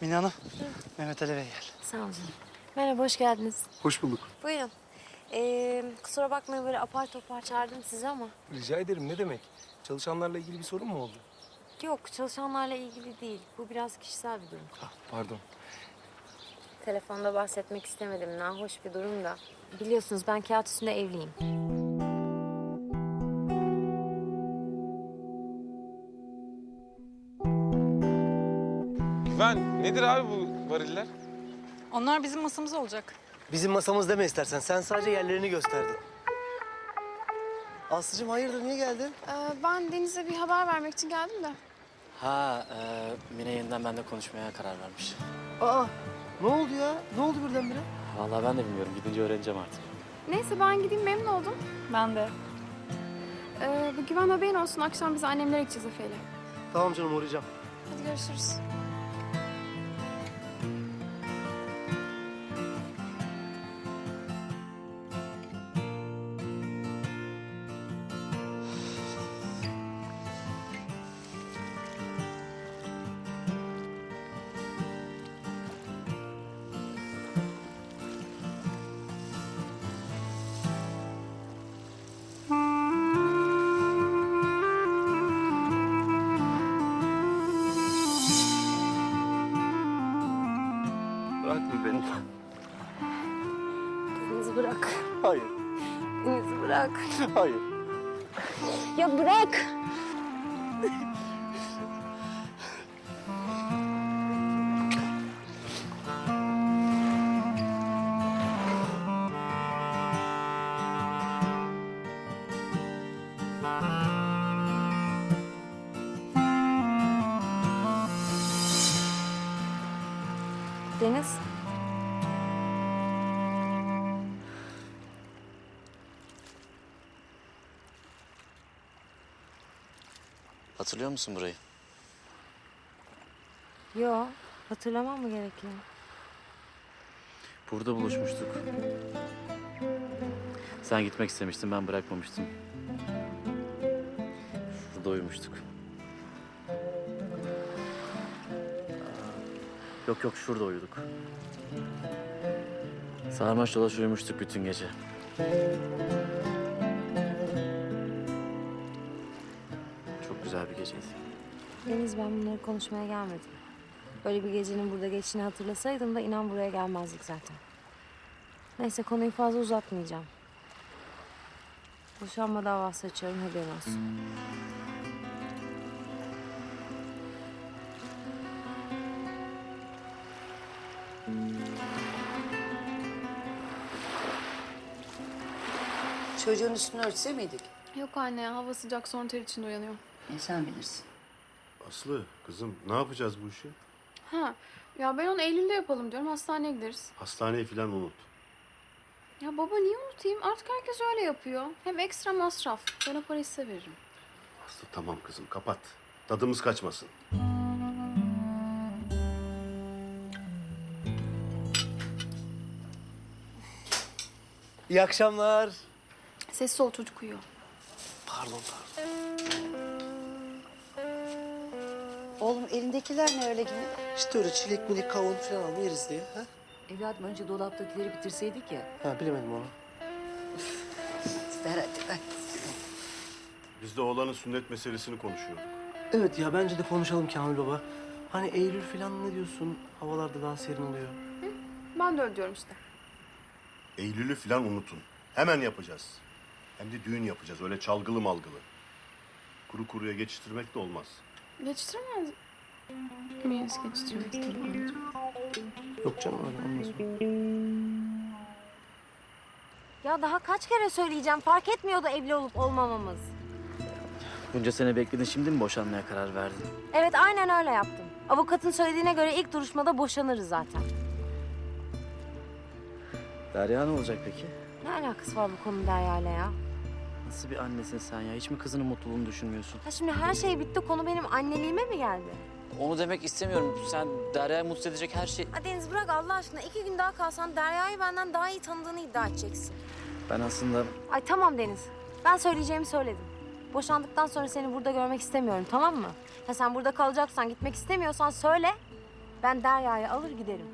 Mine Hanım, Mehmet Ali Bey geldi. Sağ olun. Merhaba, hoş geldiniz. Hoş bulduk. Buyurun. Ee, kusura bakmayın böyle apar topar çağırdım sizi ama. Rica ederim ne demek? Çalışanlarla ilgili bir sorun mu oldu? Yok, çalışanlarla ilgili değil. Bu biraz kişisel bir durum. Ah, pardon. Telefonda bahsetmek istemedim. Nahoş bir durum da. Biliyorsunuz ben kağıt üstünde evliyim. Güven, nedir abi bu variller? Onlar bizim masamız olacak. Bizim masamız deme istersen. Sen sadece yerlerini gösterdin. Aslıcığım hayırdır niye geldin? Ee, ben Deniz'e bir haber vermek için geldim de. Ha, e, Mine yeniden benimle konuşmaya karar vermiş. Aa ne oldu ya? Ne oldu birdenbire? Vallahi ben de bilmiyorum. Gidince öğreneceğim artık. Neyse ben gideyim memnun oldum. Ben de. Ee, bu güven haberin olsun. Akşam biz annemlere gideceğiz Efe'yle. Tamam canım uğrayacağım. Hadi görüşürüz. Deniz bırak. Hayır, Deniz bırak. hayır. Ya bırak. Deniz. Hatırlıyor musun burayı? Yo, hatırlamam mı gerekiyor? Burada buluşmuştuk. Sen gitmek istemiştin, ben bırakmamıştım. Şurada uyumuştuk. Yok yok, şurada uyuduk. Sarmaş dolaş uyumuştuk bütün gece. Çok güzel bir geceydi. Deniz ben bunları konuşmaya gelmedim. Böyle bir gecenin burada geçtiğini hatırlasaydım da inan buraya gelmezdik zaten. Neyse konuyu fazla uzatmayacağım. Boşanma davası açıyorum haberin olsun. Çocuğun üstünü örtse miydik? Yok anne ya hava sıcak sonra ter içinde uyanıyor. E sen bilirsin. Aslı kızım ne yapacağız bu işi? Ha ya ben onu Eylül'de yapalım diyorum. Hastaneye gideriz. Hastaneyi falan unut. Ya baba niye unutayım? Artık herkes öyle yapıyor. Hem ekstra masraf. Ben o parayı size veririm. Aslı tamam kızım kapat. Tadımız kaçmasın. İyi akşamlar. Sessiz ol çocuk uyuyor. Pardon pardon. Oğlum elindekiler ne öyle gibi? İşte öyle çilek minik kavun falan aldım yeriz diye. Ha? Evladım önce dolaptakileri bitirseydik ya. ha bilemedim onu. Ver hadi ver. Biz de oğlanın sünnet meselesini konuşuyorduk. Evet ya bence de konuşalım Kamil Baba. Hani Eylül falan ne diyorsun? Havalarda daha serin oluyor. Ben de öyle diyorum işte. Eylül'ü falan unutun. Hemen yapacağız. Hem de düğün yapacağız öyle çalgılı malgılı. Kuru kuruya geçiştirmek de olmaz. Geçiştiremez miyiz? Geçiştirmek istedim. Yok canım öyle olmaz. Ya daha kaç kere söyleyeceğim fark etmiyordu evli olup olmamamız. Bunca sene bekledin, şimdi mi boşanmaya karar verdin? Evet aynen öyle yaptım. Avukatın söylediğine göre ilk duruşmada boşanırız zaten. Derya ne olacak peki? Ne alakası var bu konu Derya'yla ya? Nasıl bir annesin sen ya? Hiç mi kızının mutluluğunu düşünmüyorsun? Ha şimdi her şey bitti konu benim anneliğime mi geldi? Onu demek istemiyorum. Sen Derya'yı mutsuz edecek her şey... Ha Deniz bırak Allah aşkına iki gün daha kalsan Derya'yı benden daha iyi tanıdığını iddia edeceksin. Ben aslında Ay tamam Deniz. Ben söyleyeceğimi söyledim. Boşandıktan sonra seni burada görmek istemiyorum tamam mı? Ha sen burada kalacaksan gitmek istemiyorsan söyle. Ben Derya'yı alır giderim.